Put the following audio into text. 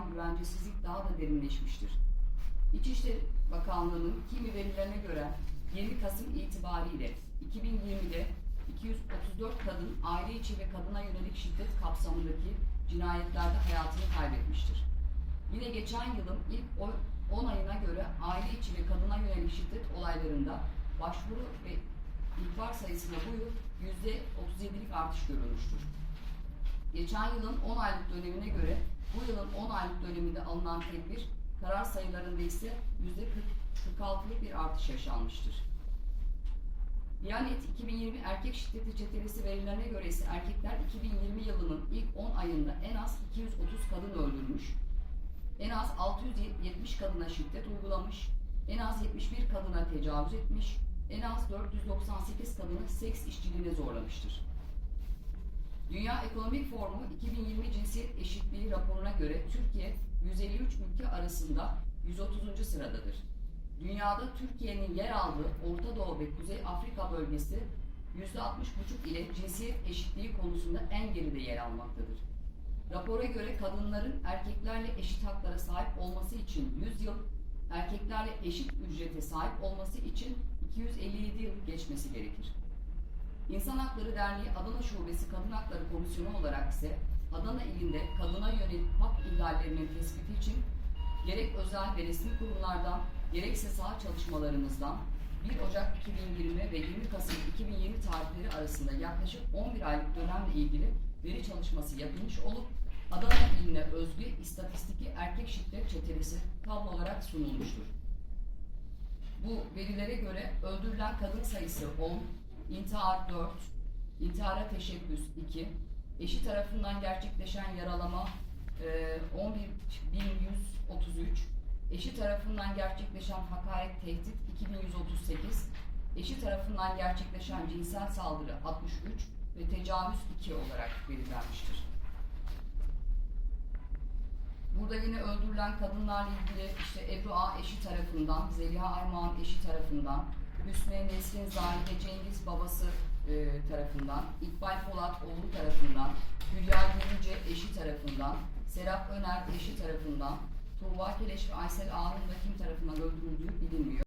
artan güvencesizlik daha da derinleşmiştir. İçişleri Bakanlığı'nın kimi verilerine göre 20 Kasım itibariyle 2020'de 234 kadın aile içi ve kadına yönelik şiddet kapsamındaki cinayetlerde hayatını kaybetmiştir. Yine geçen yılın ilk 10 ayına göre aile içi ve kadına yönelik şiddet olaylarında başvuru ve ihbar sayısında bu yıl %37'lik artış görülmüştür. Geçen yılın 10 aylık dönemine göre bu yılın 10 aylık döneminde alınan tedbir karar sayılarında ise %46'lık bir artış yaşanmıştır. Diyanet 2020 erkek şiddeti çetelesi verilerine göre ise erkekler 2020 yılının ilk 10 ayında en az 230 kadın öldürmüş, en az 670 kadına şiddet uygulamış, en az 71 kadına tecavüz etmiş, en az 498 kadını seks işçiliğine zorlamıştır. Dünya Ekonomik Forumu 2020 Cinsiyet Eşitliği raporuna göre Türkiye 153 ülke arasında 130. sıradadır. Dünyada Türkiye'nin yer aldığı Orta Doğu ve Kuzey Afrika bölgesi %60,5 ile cinsiyet eşitliği konusunda en geride yer almaktadır. Rapora göre kadınların erkeklerle eşit haklara sahip olması için 100 yıl, erkeklerle eşit ücrete sahip olması için 257 yıl geçmesi gerekir. İnsan Hakları Derneği Adana Şubesi Kadın Hakları Komisyonu olarak ise Adana ilinde kadına yönelik hak ihlallerinin tespiti için gerek özel ve resmi kurumlardan gerekse saha çalışmalarımızdan 1 Ocak 2020 ve 20 Kasım 2020 tarihleri arasında yaklaşık 11 aylık dönemle ilgili veri çalışması yapılmış olup Adana iline özgü istatistiki erkek şiddet çetelesi tablo olarak sunulmuştur. Bu verilere göre öldürülen kadın sayısı 10, intihar 4, intihara teşebbüs 2, eşi tarafından gerçekleşen yaralama e, 11.133, eşi tarafından gerçekleşen hakaret tehdit 2138, eşi tarafından gerçekleşen cinsel saldırı 63 ve tecavüz 2 olarak belirlenmiştir. Burada yine öldürülen kadınlarla ilgili işte Ebru A eşi tarafından, Zeliha Armağan eşi tarafından, Hüsnü Nesrin Zahide Cengiz babası e, tarafından, İkbal Polat oğlu tarafından, Hülya Gülüce eşi tarafından, Serap Öner eşi tarafından, Tuğba Keleş ve Aysel Ağa'nın da kim tarafından öldürüldüğü bilinmiyor.